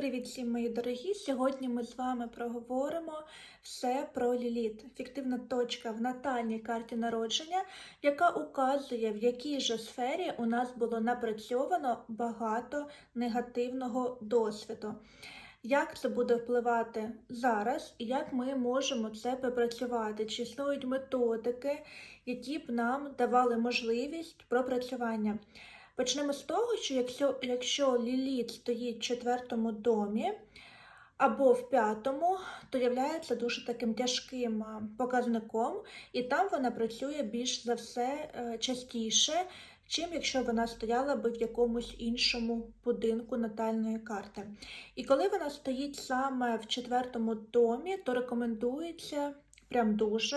Привіт всім, мої дорогі! Сьогодні ми з вами проговоримо все про ліліт. Фіктивна точка в натальній карті народження, яка указує, в якій же сфері у нас було напрацьовано багато негативного досвіду. Як це буде впливати зараз, і як ми можемо це пропрацювати? Чи існують методики, які б нам давали можливість пропрацювання? Почнемо з того, що якщо, якщо ліліт стоїть в четвертому домі або в п'ятому, то є дуже таким тяжким показником, і там вона працює більш за все е, частіше, чим якщо вона стояла би в якомусь іншому будинку натальної карти. І коли вона стоїть саме в четвертому домі, то рекомендується прям дуже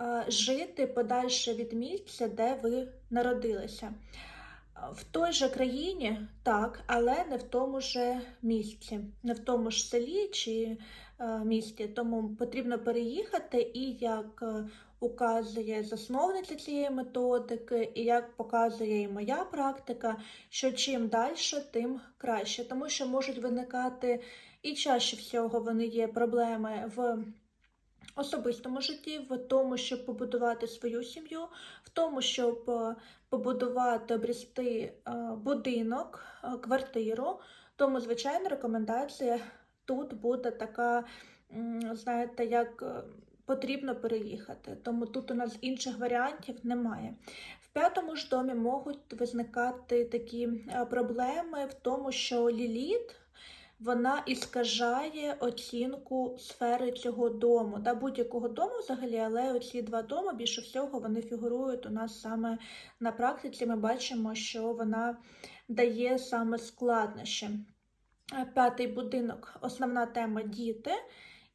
е, жити подальше від місця, де ви народилися. В той же країні, так, але не в тому ж місці, не в тому ж селі чи е, місті. Тому потрібно переїхати, і як е, указує засновниця цієї методики, і як показує і моя практика, що чим далі, тим краще, тому що можуть виникати і чаще всього вони є проблеми в особистому житті, в тому, щоб побудувати свою сім'ю, в тому, щоб е, побудувати, обрісти е, будинок, е, квартиру. Тому, звичайно, рекомендація тут буде така, знаєте, як потрібно переїхати. Тому тут у нас інших варіантів немає. В п'ятому ж домі можуть визникати такі проблеми в тому, що ліліт вона іскажає оцінку сфери цього дому, да, будь-якого дому взагалі, але оці два доми більше всього вони фігурують у нас саме на практиці. Ми бачимо, що вона дає саме складнощі. П'ятий будинок, основна тема діти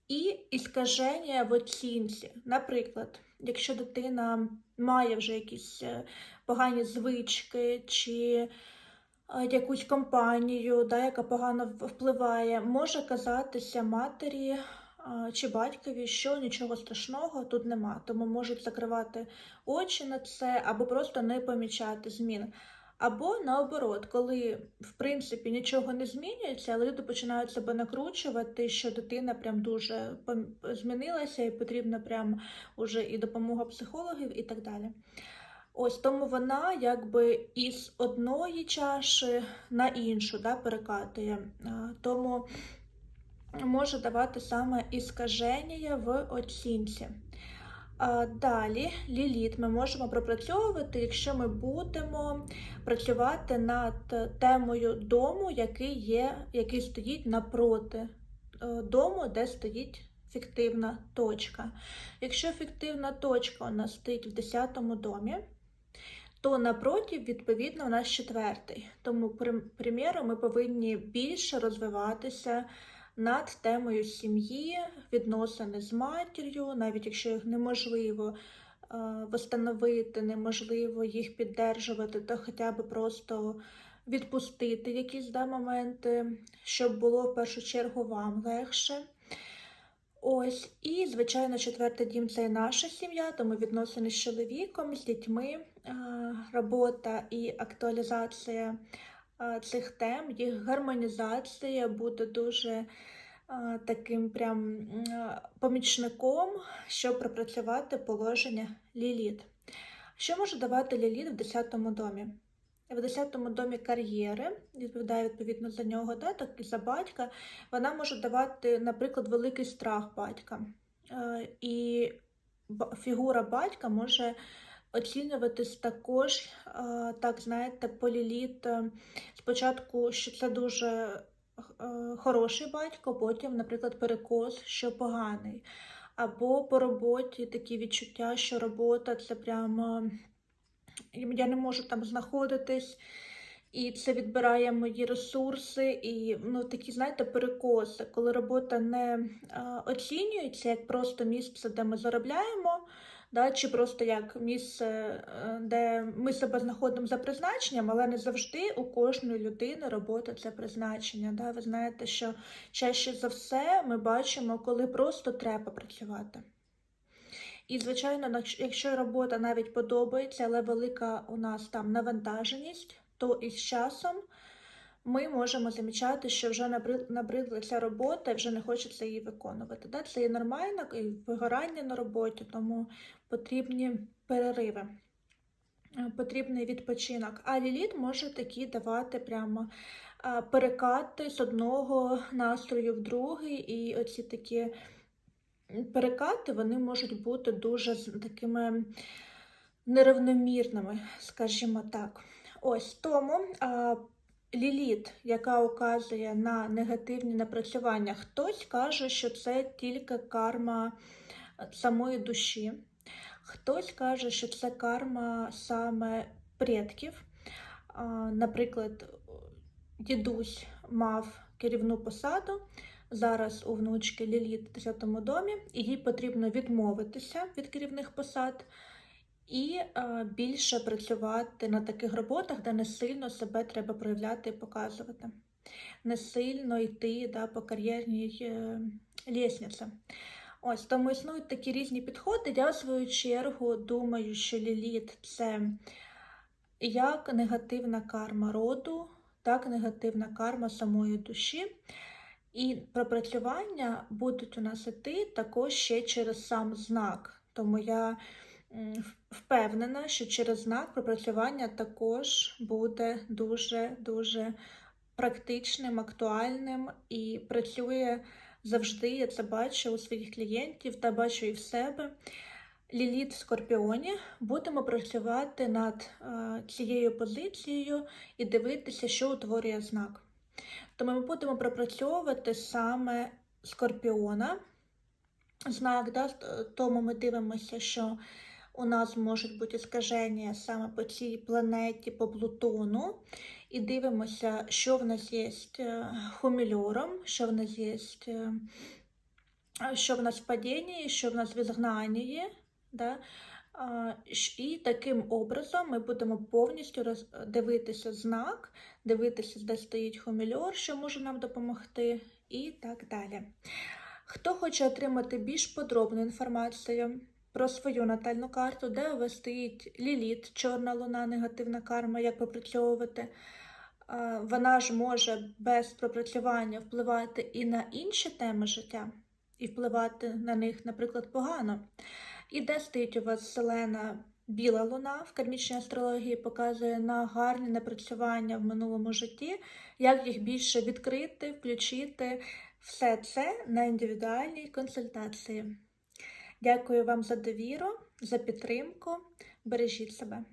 і іскаження в оцінці. Наприклад, якщо дитина має вже якісь е, погані звички, чи якусь компанію, да, яка погано впливає, може казатися матері чи батькові, що нічого страшного тут нема, тому можуть закривати очі на це або просто не помічати змін. Або наоборот, коли в принципі нічого не змінюється, але люди починають себе накручувати, що дитина прям дуже змінилася, і потрібна прям уже і допомога психологів, і так далі. Ось тому вона якби із одної чаші на іншу да, перекатує. Тому може давати саме іскаження в оцінці. Далі ліліт ми можемо пропрацьовувати, якщо ми будемо працювати над темою дому, який є, який стоїть напроти е, дому, де стоїть фіктивна точка. Якщо фіктивна точка у нас стоїть в 10 домі, то напротив, відповідно, у нас четвертий. Тому, приміру, ми повинні більше розвиватися над темою сім'ї, відносини з матір'ю, навіть якщо їх неможливо встановити, неможливо їх піддержувати, то хоча б просто відпустити якісь да, моменти, щоб було в першу чергу вам легше. Ось, і, звичайно, четвертий дім це і наша сім'я, тому відносини з чоловіком, з дітьми, робота і актуалізація цих тем, їх гармонізація буде дуже таким прям помічником, щоб пропрацювати положення ліліт. Що може давати ліліт в 10 му домі? В 10-му домі кар'єри, відповідає відповідно за нього, да, так і за батька, вона може давати, наприклад, великий страх батька. Е, і фігура батька може оцінюватись також, е, так, знаєте, поліліт. Е, спочатку, що це дуже хороший батько, потім, наприклад, перекос, що поганий. Або по роботі такі відчуття, що робота це прямо я не можу там знаходитись, і це відбирає мої ресурси, і ну, такі, знаєте, перекоси, коли робота не оцінюється як просто місце, де ми заробляємо, да, чи просто як місце, е, де ми себе знаходимо за призначенням, але не завжди у кожної людини робота це призначення. Да? Ви знаєте, що чаще за все ми бачимо, коли просто треба працювати. І, звичайно, якщо робота навіть подобається, але велика у нас там навантаженість, то із часом ми можемо замічати, що вже набрид- набридла ця робота і вже не хочеться її виконувати. Це є нормально, і вигорання на роботі, тому потрібні перериви, е, потрібний відпочинок. А ліліт може такі давати прямо е, перекати з одного настрою в другий, і оці такі перекати вони можуть бути дуже такими нерівномірними, скажімо так. Ось тому ліліт, яка указує на негативні напрацювання, хтось каже, що це тільки карма самої душі, хтось каже, що це карма саме предків. Наприклад, дідусь мав керівну посаду. Зараз у внучки Ліліт в 10 домі, і їй потрібно відмовитися від керівних посад і більше працювати на таких роботах, де не сильно себе треба проявляти і показувати, не сильно йти да, по кар'єрній е, лісниці. Ось тому існують такі різні підходи. Я в свою чергу думаю, що ліліт це як негативна карма роду, так негативна карма самої душі. І пропрацювання будуть у нас іти також ще через сам знак. Тому я впевнена, що через знак пропрацювання також буде дуже-дуже практичним, актуальним і працює завжди. Я це бачу у своїх клієнтів та бачу і в себе. Ліліт в Скорпіоні будемо працювати над е, цією позицією і дивитися, що утворює знак. Тому ми будемо пропрацьовувати саме скорпіона. Знак, да, тому ми дивимося, що у нас можуть бути скаження саме по цій планеті, по Плутону. І дивимося, що в нас є е, хумільором, що в нас є, що в нас в падінні, що в нас в. Да? І таким образом ми будемо повністю дивитися знак, дивитися, де стоїть хумільор, що може нам допомогти, і так далі. Хто хоче отримати більш подробну інформацію про свою натальну карту, де у вас стоїть ліліт, чорна луна, негативна карма, як пропрацьовувати, вона ж може без пропрацювання впливати і на інші теми життя, і впливати на них, наприклад, погано. І де стоїть у вас зелена біла луна в кармічній астрології, показує на гарні напрацювання в минулому житті, як їх більше відкрити, включити. Все це на індивідуальній консультації. Дякую вам за довіру, за підтримку. Бережіть себе.